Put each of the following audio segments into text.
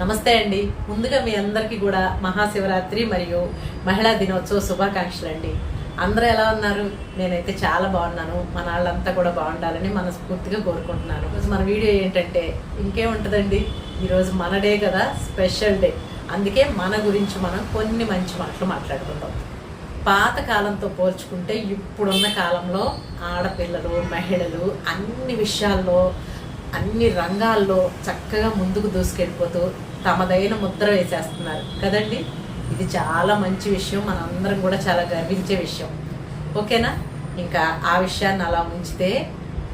నమస్తే అండి. ముందుగా మీ అందరికీ కూడా మహాశివరాత్రి మరియు మహిళా దినోత్సవ శుభాకాంక్షలు అండి. అందరూ ఎలా ఉన్నారు? నేనైతే చాలా బాగున్నాను. మన వాళ్ళంతా కూడా బాగుండాలని మనస్ఫూర్తిగా కోరుకుంటున్నాను. మన వీడియో ఏంటంటే ఇంకేముంటుందండి? ఈరోజు మన డే కదా స్పెషల్ డే. అందుకే మన గురించి మనం కొన్ని మంచి మాటలు మాట్లాడుకుందాం. పాత కాలంతో పోల్చుకుంటే ఇప్పుడున్న కాలంలో ఆడపిల్లలు మహిళలు అన్ని విషయాల్లో అన్ని రంగాల్లో చక్కగా ముందుకు దూసుకెళ్ళిపోతూ తమదైన ముద్ర వేసేస్తున్నారు. కదండి? ఇది చాలా మంచి విషయం. మనందరం కూడా చాలా గర్వించే విషయం. ఓకేనా? ఇంకా ఆ విషయాన్ని అలా ఉంచితే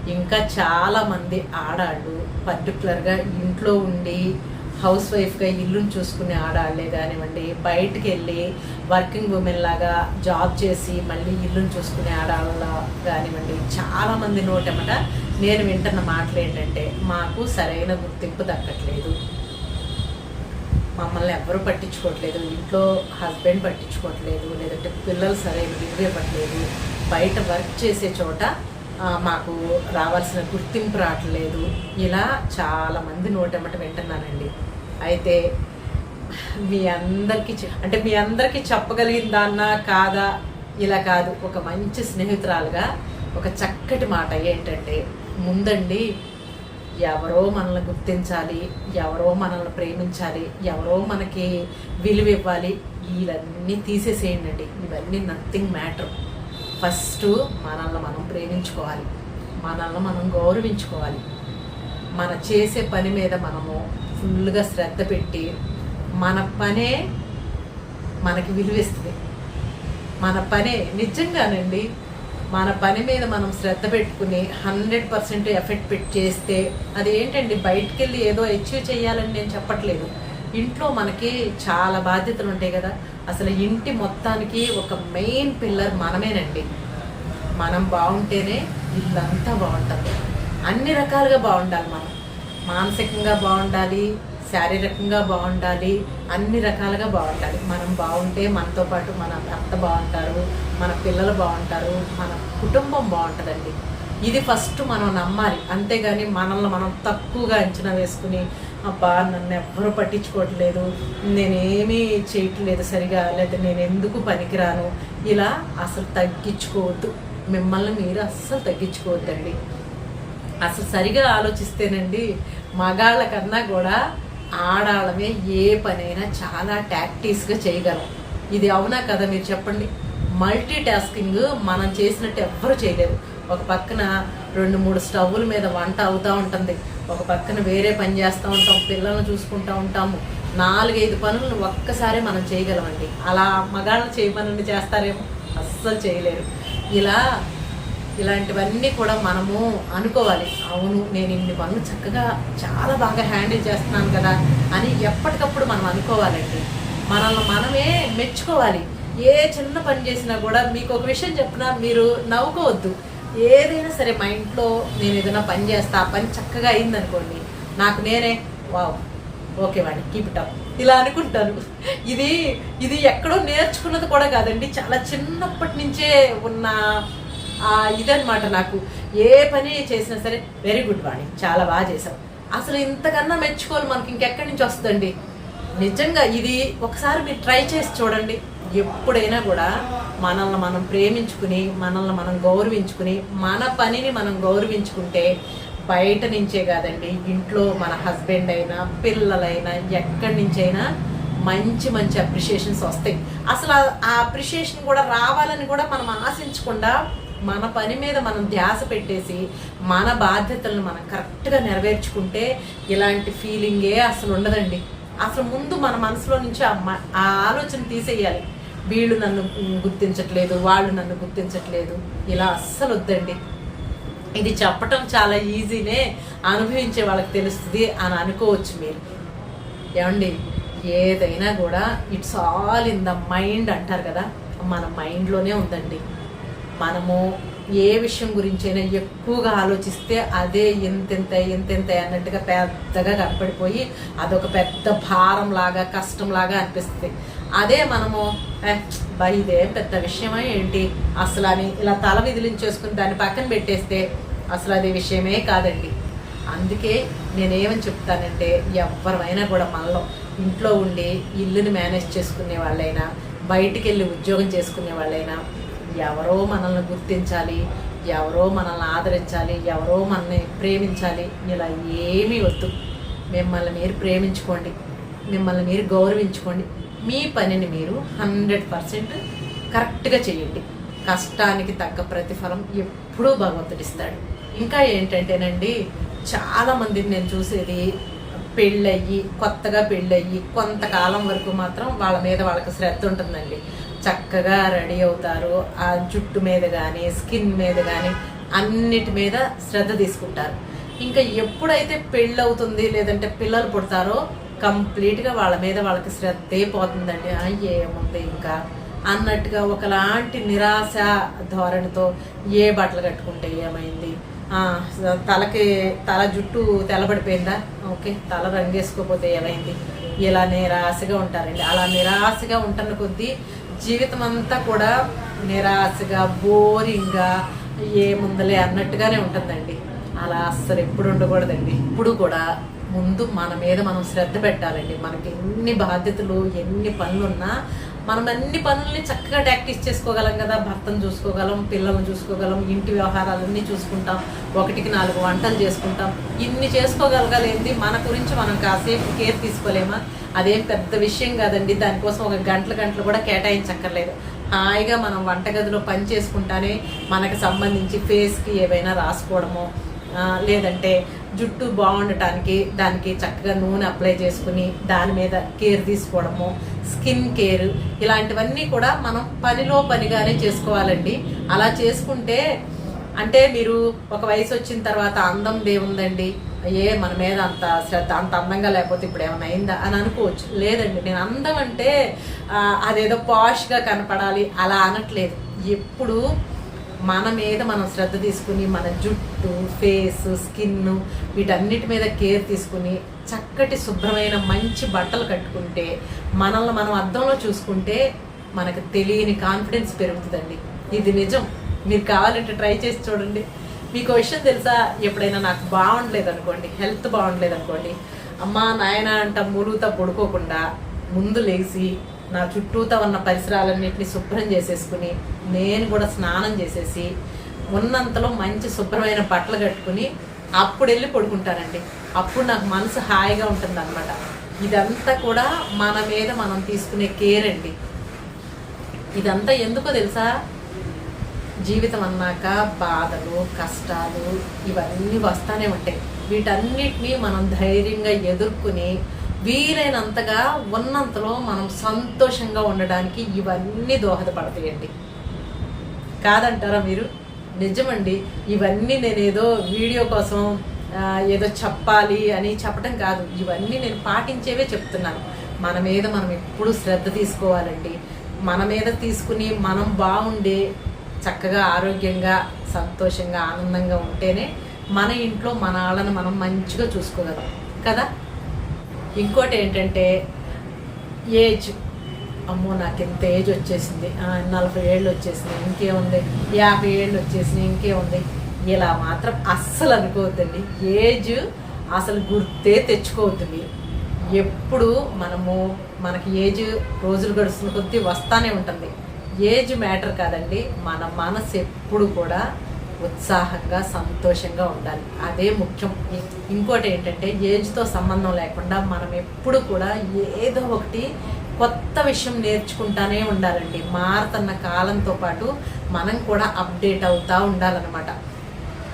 ఇంకా చాలామంది ఆడాళ్ళు పర్టికులర్గా ఇంట్లో ఉండి హౌస్ వైఫ్గా ఇల్లుని చూసుకునే ఆడాళ్ళే కానివ్వండి బయటికి వెళ్ళి వర్కింగ్ ఉమెన్ లాగా జాబ్ చేసి మళ్ళీ ఇల్లుని చూసుకునే ఆడాళ్ళ కానివ్వండి చాలామంది నోటమట నేను వింటున్న మాటలు ఏంటంటే మాకు సరైన గుర్తింపు దక్కట్లేదు. మమ్మల్ని ఎవరు పట్టించుకోవట్లేదు. ఇంట్లో హస్బెండ్ పట్టించుకోవట్లేదు. లేదంటే పిల్లలు సరైన విలువ ఇవ్వట్లేదు. బయట వర్క్ చేసే చోట మాకు రావాల్సిన గుర్తింపు రావట్లేదు. ఇలా చాలామంది నోటెమ్మట వింటున్నానండి. అయితే మీ అందరికీ అంటే మీ అందరికీ చెప్పగలిగినదాన్న కాదా? ఇలా కాదు. ఒక మంచి స్నేహితురాలుగా ఒక చక్కటి మాట ఏంటంటే ముందండి ఎవరో మనల్ని గుర్తించాలి ఎవరో మనల్ని ప్రేమించాలి ఎవరో మనకి విలువ ఇవ్వాలి. ఇవన్నీ తీసేసేయండి అండి ఇవన్నీ నథింగ్ మ్యాటర్ ఫస్ట్ మనల్ని మనం ప్రేమించుకోవాలి. మనల్ని మనం గౌరవించుకోవాలి. మన చేసే పని మీద మనము ఫుల్గా శ్రద్ధ పెట్టి మన పనే మనకి విలువిస్తుంది. మన పనే నిజంగానండి మన పని మీద మనం శ్రద్ధ పెట్టుకుని హండ్రెడ్ పర్సెంట్ ఎఫెక్ట్ పెట్టి చేస్తే అది ఏంటండి బయటికి వెళ్ళి ఏదో అచీవ్ చేయాలని నేను చెప్పట్లేదు. ఇంట్లో మనకి చాలా బాధ్యతలు ఉంటాయి కదా అసలు ఇంటి మొత్తానికి ఒక మెయిన్ పిల్లర్ మనమేనండి. మనం బాగుంటేనే ఇల్లంతా బాగుంటుంది. అన్ని రకాలుగా బాగుండాలి మనం. మానసికంగా బాగుండాలి శారీరకంగా బాగుండాలి అన్ని రకాలుగా బాగుండాలి. మనం బాగుంటే మనతో పాటు మన భర్త బాగుంటారు మన పిల్లలు బాగుంటారు మన కుటుంబం బాగుంటుందండి. ఇది ఫస్ట్ మనం నమ్మాలి. అంతేగాని మనల్ని మనం తక్కువగా అంచనా వేసుకుని అబ్బా నన్ను ఎవ్వరూ పట్టించుకోవట్లేదు నేనేమీ చేయట్లేదు సరిగా లేదా నేను ఎందుకు పనికిరాను? ఇలా అసలు తగ్గించుకోవద్దు. మిమ్మల్ని మీరు అస్సలు తగ్గించుకోవద్దండి. అసలు సరిగా ఆలోచిస్తేనండి మగాళ్ళ కన్నా కూడా ఆడాళ్ళమే ఏ పనైనా చాలా టాక్టీస్గా చేయగలం. ఇది అవునా కదా మీరు చెప్పండి? మల్టీ టాస్కింగ్ మనం చేసినట్టు ఎవ్వరూ చేయలేరు. ఒక పక్కన రెండు మూడు స్టవ్వుల మీద వంట అవుతూ ఉంటుంది. ఒక పక్కన వేరే పని చేస్తూ ఉంటాం పిల్లల్ని చూసుకుంటూ ఉంటాము. నాలుగైదు పనులను ఒక్కసారి మనం చేయగలమండి. అలా మగాళ్ళు చేయమనండి చేస్తారేమో? అస్సలు చేయలేరు. ఇలా ఇలాంటివన్నీ కూడా మనము అనుకోవాలి. అవును నేను ఇన్ని పనులు చక్కగా చాలా బాగా హ్యాండిల్ చేస్తున్నాను కదా అని ఎప్పటికప్పుడు మనం అనుకోవాలండి. మనల్ని మనమే మెచ్చుకోవాలి. ఏ చిన్న పని చేసినా కూడా మీకు ఒక విషయం చెప్పినా మీరు నవ్వుకోవద్దు. ఏదైనా సరే మా ఇంట్లో నేను ఏదైనా పని చేస్తా ఆ పని చక్కగా అయిందనుకోండి నాకు నేనే వావ్ ఓకే వాడి కీప్ ఇట్ అప్ ఇలా అనుకుంటాను. ఇది ఇది ఎక్కడో నేర్చుకున్నది కూడా కాదండి. చాలా చిన్నప్పటి నుంచే ఉన్న ఇదనమాట నాకు. ఏ పని చేసినా సరే వెరీ గుడ్ వాణి. చాలా బాగా చేసావు అసలు ఇంతకన్నా మెచ్చుకోవాలి మనకి ఇంకెక్కడి నుంచి వస్తుందండి? నిజంగా ఇది ఒకసారి మీరు ట్రై చేసి చూడండి. ఎప్పుడైనా కూడా మనల్ని మనం ప్రేమించుకుని మనల్ని మనం గౌరవించుకుని మన పనిని మనం గౌరవించుకుంటే బయట నుంచే కాదండి ఇంట్లో మన హస్బెండ్ అయినా పిల్లలైనా ఎక్కడి నుంచైనా మంచి మంచి అప్రిషియేషన్స్ వస్తాయి. అసలు ఆ- ఆ అప్రిషియేషన్ కూడా రావాలని కూడా మనం ఆశించకుండా మన పని మీద మనం ధ్యాస పెట్టేసి మన బాధ్యతలను మనం కరెక్ట్గా నెరవేర్చుకుంటే ఇలాంటి ఫీలింగే అసలు ఉండదండి. అసలు ముందు మన మనసులో నుంచి ఆ మ- ఆ ఆలోచన తీసేయాలి. వీళ్ళు నన్ను గుర్తించట్లేదు వాళ్ళు నన్ను గుర్తించట్లేదు. ఇలా అస్సలు వద్దండి. ఇది చెప్పటం చాలా ఈజీనే అనుభవించే వాళ్ళకి తెలుస్తుంది అని అనుకోవచ్చు మీరు. ఏమండి? ఏదైనా కూడా it's all in the mind అంటారు కదా? మన మైండ్లోనే ఉందండి. మనము ఏ విషయం గురించైనా ఎక్కువగా ఆలోచిస్తే అదే ఎంతెంత ఎంతెంత అన్నట్టుగా పెద్దగా కనపడిపోయి అదొక పెద్ద భారం లాగా కష్టం లాగా అనిపిస్తుంది. అదే మనము "ఏ, బా ఇదేం పెద్ద విషయమా ఏంటి? అసలు అని ఇలా తల విదిలించేసుకుని దాన్ని పక్కన పెట్టేస్తే అసలు అది విషయమే కాదండి. అందుకే నేనేమని చెప్తానంటే ఎవరైనా కూడా మనలో ఇంట్లో ఉండి ఇల్లుని మేనేజ్ చేసుకునే వాళ్ళైనా బయటికి వెళ్ళి ఉద్యోగం చేసుకునే వాళ్ళైనా ఎవరో మనల్ని గుర్తించాలి ఎవరో మనల్ని ఆదరించాలి ఎవరో మనల్ని ప్రేమించాలి. ఇలా ఏమీ వద్దు. మిమ్మల్ని మీరు ప్రేమించుకోండి. మిమ్మల్ని మీరు గౌరవించుకోండి. మీ పనిని మీరు హండ్రెడ్ పర్సెంట్ కరెక్ట్గా చేయండి. కష్టానికి తగ్గ ప్రతిఫలం ఎప్పుడూ భగవంతుడిస్తాడు ఇంకా ఏంటంటేనండి చాలామందిని నేను చూసేది పెళ్ళయ్యి కొత్తగా పెళ్ళయ్యి కొంతకాలం వరకు మాత్రం వాళ్ళ మీద వాళ్ళకి శ్రద్ధ ఉంటుందండి. చక్కగా రెడీ అవుతారు. ఆ జుట్టు మీద కానీ స్కిన్ మీద కానీ అన్నిటి మీద శ్రద్ధ తీసుకుంటారు. ఇంకా ఎప్పుడైతే పెళ్ళి అవుతుంది లేదంటే పిల్లలు పుడతారో కంప్లీట్గా వాళ్ళ మీద వాళ్ళకి శ్రద్ధే పోతుందండి. ఏముంది ఇంకా అన్నట్టుగా ఒకలాంటి నిరాశ ధోరణితో ఏ బట్టలు కట్టుకుంటే ఏమైంది? తలకి తల జుట్టు తెల్లబడిపోయిందా? ఓకే తల రంగేసుకోపోతే ఏమైంది? ఇలా నిరాశగా ఉంటారండి. అలా నిరాశగా ఉంటున్న కొద్దీ జీవితం అంతా కూడా నిరాశగా బోరింగ్గా ఏముందలే అన్నట్టుగానే ఉంటుందండి. అలా అస్సలు ఎప్పుడు ఉండకూడదండి. ఇప్పుడు కూడా ముందు మన మీద మనం శ్రద్ధ పెట్టాలండి. మనకి ఎన్ని బాధ్యతలు ఎన్ని పనులున్నా మనం అన్ని పనుల్ని చక్కగా ప్రాక్టీస్ చేసుకోగలం కదా. భర్తను చూసుకోగలం పిల్లలను చూసుకోగలం ఇంటి వ్యవహారాలన్నీ చూసుకుంటాం. ఒకటికి నాలుగు వంటలు చేసుకుంటాం. ఇన్ని చేసుకోగలగలేంది? మన గురించి మనం కాసేపు కేర్ తీసుకోలేమా? అదేం పెద్ద విషయం కాదండి. దానికోసం ఒక గంటల గంటలు కూడా కేటాయించక్కర్లేదు. హాయిగా మనం వంటగదిలో పని చేసుకుంటానే మనకు సంబంధించి ఫేస్కి ఏవైనా రాసుకోవడమో లేదంటే జుట్టు బాగుండటానికి దానికి చక్కగా నూనె అప్లై చేసుకుని దాని మీద కేర్ తీసుకోవడము స్కిన్ కేర్ ఇలాంటివన్నీ కూడా మనం పనిలో పనిగానే చేసుకోవాలండి. అలా చేసుకుంటే అంటే మీరు ఒక వయసు వచ్చిన తర్వాత అందం దేవుందండి. ఏ మన మీద అంత శ్రద్ధ అంత అందంగా లేకపోతే ఇప్పుడు ఏమైనా అయిందా అని అనుకోవచ్చు. లేదండి నేను అందం అంటే అదేదో పాష్గా కనపడాలి అలా అనట్లేదు. ఎప్పుడు మన మీద మనం శ్రద్ధ తీసుకుని మన జుట్టు ఫేస్ స్కిన్ వీటన్నిటి మీద కేర్ తీసుకుని చక్కటి శుభ్రమైన మంచి బట్టలు కట్టుకుంటే మనల్ని మనం అద్దంలో చూసుకుంటే మనకు తెలియని కాన్ఫిడెన్స్ పెరుగుతుందండి. ఇది నిజం. మీరు కావాలంటే ట్రై చేసి చూడండి. మీకు ఒక విషయం తెలుసా? ఎప్పుడైనా నాకు బాగుండలేదు అనుకోండి హెల్త్ బాగుండలేదు అనుకోండి అమ్మా నాయన అంట ములుగుతా పడుకోకుండా ముందు లేచి నా చుట్టూతా ఉన్న పరిసరాలన్నింటినీ శుభ్రం చేసేసుకుని నేను కూడా స్నానం చేసేసి ఉన్నంతలో మంచి శుభ్రమైన బట్టలు కట్టుకుని అప్పుడు వెళ్ళి పడుకుంటానండి. అప్పుడు నాకు మనసు హాయిగా ఉంటుంది అనమాట ఇదంతా కూడా మన మీద మనం తీసుకునే కేర్ అండి. ఇదంతా ఎందుకో తెలుసా? జీవితం అన్నాక బాధలు కష్టాలు ఇవన్నీ వస్తానే ఉంటాయి. వీటన్నిటినీ మనం ధైర్యంగా ఎదుర్కొని వీలైనంతగా ఉన్నంతలో మనం సంతోషంగా ఉండడానికి ఇవన్నీ దోహదపడతాయండి. కాదంటారా మీరు? నిజమండి. ఇవన్నీ నేనేదో వీడియో కోసం ఏదో చెప్పాలి అని చెప్పడం కాదు. ఇవన్నీ నేను పాటించేవే చెప్తున్నాను. మన మీద మనం ఎప్పుడు శ్రద్ధ తీసుకోవాలండి. మన మీద తీసుకుని మనం బాగుండే చక్కగా ఆరోగ్యంగా సంతోషంగా ఆనందంగా ఉంటేనే మన ఇంట్లో మన వాళ్ళని మనం మంచిగా చూసుకోగలం. కదా? ఇంకోటి ఏంటంటే ఏజ్. అమ్మో నాకు ఎంత ఏజ్ వచ్చేసింది. నలభై ఏళ్ళు వచ్చేసింది ఇంకేముంది? యాభై ఏళ్ళు వచ్చేసినాయి ఇంకేముంది? ఇలా మాత్రం అస్సలు అనుకోవద్దండి. ఏజ్ అసలు గుర్తే తెచ్చుకోవద్దు మీరు. ఎప్పుడు మనము మనకి ఏజ్ రోజులు గడుస్తున్న కొద్దీ వస్తానే ఉంటుంది. ఏజ్ మ్యాటర్ కాదండి. మన మనసు ఎప్పుడు కూడా ఉత్సాహంగా సంతోషంగా ఉండాలి. అదే ముఖ్యం. ఇంకోటి ఏంటంటే ఏజ్తో సంబంధం లేకుండా మనం ఎప్పుడు కూడా ఏదో ఒకటి కొత్త విషయం నేర్చుకుంటానే ఉండాలండి. మారుతున్న కాలంతో పాటు మనం కూడా అప్డేట్ అవుతూ ఉండాలన్నమాట.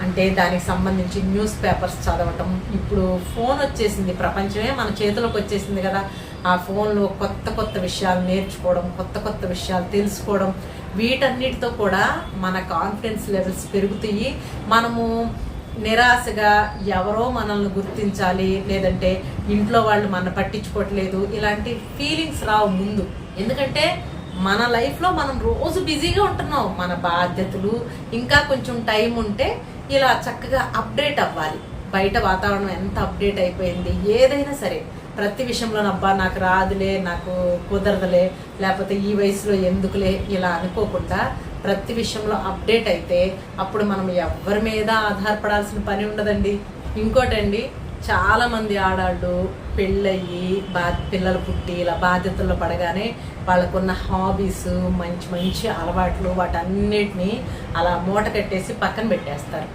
అంటే దానికి సంబంధించి న్యూస్ పేపర్స్ చదవటం. ఇప్పుడు ఫోన్ వచ్చేసింది. ప్రపంచమే మన చేతిలోకి వచ్చేసింది కదా. ఆ ఫోన్లో కొత్త కొత్త విషయాలు నేర్చుకోవడం కొత్త కొత్త విషయాలు తెలుసుకోవడం వీటన్నిటితో కూడా మన కాన్ఫిడెన్స్ లెవెల్స్ పెరుగుతాయి. మనము నిరాశగా ఎవరో మనల్ని గుర్తించాలి లేదంటే ఇంట్లో వాళ్ళు మన పట్టించుకోవట్లేదు. ఇలాంటి ఫీలింగ్స్ రావు ముందు. ఎందుకంటే మన లైఫ్లో మనం రోజు బిజీగా ఉంటున్నాం. మన బాధ్యతలు ఇంకా కొంచెం టైం ఉంటే ఇలా చక్కగా అప్డేట్ అవ్వాలి. బయట వాతావరణం ఎంత అప్డేట్ అయిపోయింది ఏదైనా సరే. ప్రతి విషయంలో అబ్బా నాకు రాదులే నాకు కుదరదులే లేకపోతే ఈ వయసులో ఎందుకులే ఇలా అనుకోకుండా ప్రతి విషయంలో అప్డేట్ అయితే అప్పుడు మనం ఎవరి మీద ఆధారపడాల్సిన పని ఉండదండి. ఇంకోటండి చాలామంది ఆడాళ్ళు పెళ్ళయ్యి బా పిల్లలు పుట్టి ఇలా బాధ్యతల్లో పడగానే వాళ్ళకున్న హాబీస్ మంచి మంచి అలవాట్లు వాటన్నిటిని అలా మూట కట్టేసి పక్కన పెట్టేస్తారు.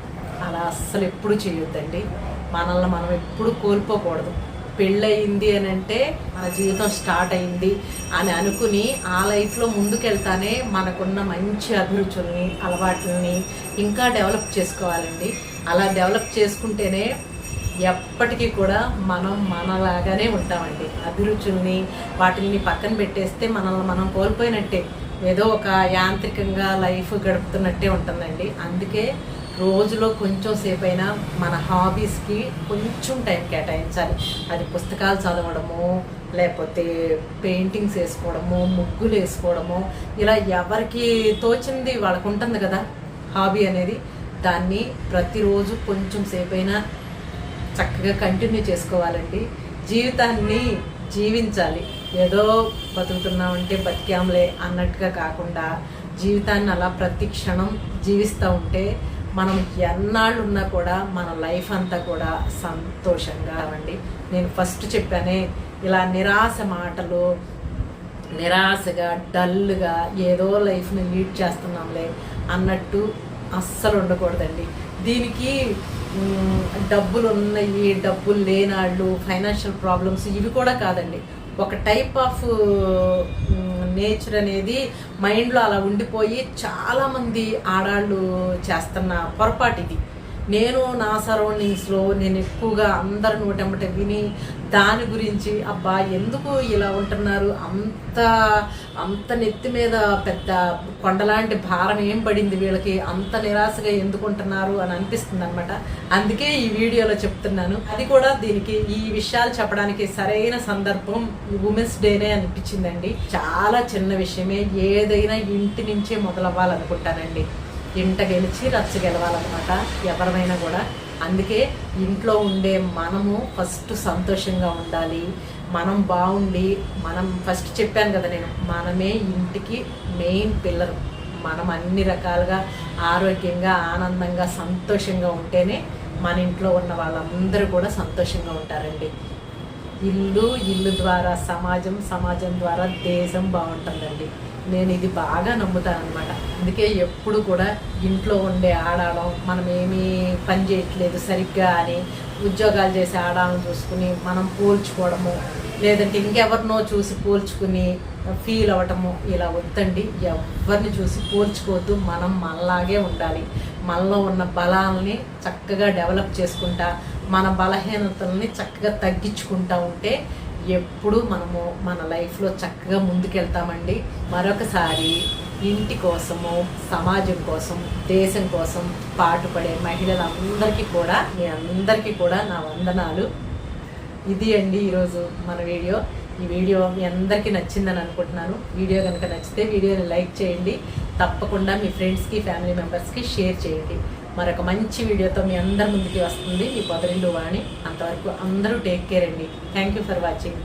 అలా అస్సలు ఎప్పుడు చేయొద్దండి. మనల్ని మనం ఎప్పుడు కోల్పోకూడదు. పెళ్ళయింది అని అంటే మన జీవితం స్టార్ట్ అయింది అని అనుకుని ఆ లైఫ్లో ముందుకెళ్తానే మనకున్న మంచి అభిరుచుల్ని అలవాట్లని ఇంకా డెవలప్ చేసుకోవాలండి. అలా డెవలప్ చేసుకుంటేనే ఎప్పటికీ కూడా మనం మనలాగానే ఉంటామండి. అభిరుచుల్ని వాటిని పక్కన పెట్టేస్తే మనల్ని మనం కోల్పోయినట్టే. ఏదో ఒక యాంత్రికంగా లైఫ్ గడుపుతున్నట్టే ఉంటుందండి. అందుకే రోజులో కొంచెం సేపు అయినా మన హాబీస్కి కొంచెం టైం కేటాయించాలి. అది పుస్తకాలు చదవడము లేకపోతే పెయింటింగ్స్ వేసుకోవడము ముగ్గులు వేసుకోవడము ఇలా ఎవరికి తోచింది వాళ్ళకు ఉంటుంది కదా హాబీ అనేది. దాన్ని ప్రతిరోజు కొంచెం సేపు అయినా చక్కగా కంటిన్యూ చేసుకోవాలండి. జీవితాన్ని జీవించాలి. ఏదో బతుకుతున్నామంటే బతికాంలే అన్నట్టుగా కాకుండా జీవితాన్ని అలా ప్రతి క్షణం జీవిస్తూ ఉంటే మనం ఎన్నాళ్ళు ఉన్నా కూడా మన లైఫ్ అంతా కూడా సంతోషంగా అండి నేను ఫస్ట్ చెప్పానే ఇలా నిరాశ మాటలు నిరాశగా డల్గా ఏదో లైఫ్ని లీడ్ చేస్తున్నాంలే అన్నట్టు అస్సలు ఉండకూడదండి. దీనికి డబ్బులు ఉన్నాయి డబ్బులు లేనాళ్ళు ఫైనాన్షియల్ ప్రాబ్లమ్స్ ఇవి కూడా కాదండి. ఒక టైప్ ఆఫ్ నేచర్ అనేది మైండ్లో అలా ఉండిపోయి చాలామంది ఆడాళ్ళు చేస్తున్న పొరపాటు ఇది. నేను నా సరౌండింగ్స్లో నేను ఎక్కువగా అందరి నోటెంబట విని దాని గురించి అబ్బా ఎందుకు ఇలా ఉంటున్నారు? అంత అంత నెత్తి మీద పెద్ద కొండలాంటి భారం ఏం పడింది వీళ్ళకి? అంత నిరాశగా ఎందుకు ఉంటున్నారు? అని అనిపిస్తుంది అనమాట అందుకే ఈ వీడియోలో చెప్తున్నాను. అది కూడా దీనికి ఈ విషయాలు చెప్పడానికి సరైన సందర్భం ఉమెన్స్ డేనే అనిపించిందండి. చాలా చిన్న విషయమే. ఏదైనా ఇంటి నుంచే మొదలవ్వాలనుకుంటానండి. ఇంట గెలిచి రచ్చ గెలవాలన్నమాట ఎవరమైనా కూడా. అందుకే ఇంట్లో ఉండే మనము ఫస్ట్ సంతోషంగా ఉండాలి. మనం బాగుండి మనం ఫస్ట్ చెప్పాను కదా నేను మనమే ఇంటికి మెయిన్ పిల్లరు. మనం అన్ని రకాలుగా ఆరోగ్యంగా ఆనందంగా సంతోషంగా ఉంటేనే మన ఇంట్లో ఉన్న వాళ్ళందరూ కూడా సంతోషంగా ఉంటారండి. ఇల్లు ఇల్లు ద్వారా సమాజం సమాజం ద్వారా దేశం బాగుంటుందండి. నేను ఇది బాగా నమ్ముతాను అనమాట అందుకే ఎప్పుడు కూడా ఇంట్లో ఉండే ఆడాడం మనం ఏమీ పని చేయట్లేదు సరిగ్గా అని ఉద్యోగాలు చేసే ఆడాలను చూసుకుని మనం పోల్చుకోవడము లేదంటే ఇంకెవరినో చూసి పోల్చుకుని ఫీల్ అవ్వటము ఇలా వద్దండి. ఎవరిని చూసి పోల్చుకోవద్దు మనం మనలాగే ఉండాలి. మనలో ఉన్న బలాల్ని చక్కగా డెవలప్ చేసుకుంటా మన బలహీనతల్ని చక్కగా తగ్గించుకుంటా ఉంటే ఎప్పుడు మనము మన లైఫ్లో చక్కగా ముందుకెళ్తామండి. మరొకసారి ఇంటి కోసము సమాజం కోసం దేశం కోసం పాటుపడే మహిళలందరికీ కూడా మీ అందరికీ కూడా నా వందనాలు. ఇది అండి ఈరోజు మన వీడియో. ఈ వీడియో మీ అందరికీ నచ్చిందని అనుకుంటున్నాను. వీడియో కనుక నచ్చితే వీడియోని లైక్ చేయండి. తప్పకుండా మీ ఫ్రెండ్స్కి ఫ్యామిలీ మెంబర్స్కి షేర్ చేయండి. మరొక మంచి వీడియోతో మీ అందరి ముందుకి వస్తుంది మీ పొదరిల్లు వాణి. అంతవరకు అందరూ టేక్ కేర్ అండి. Thank you for watching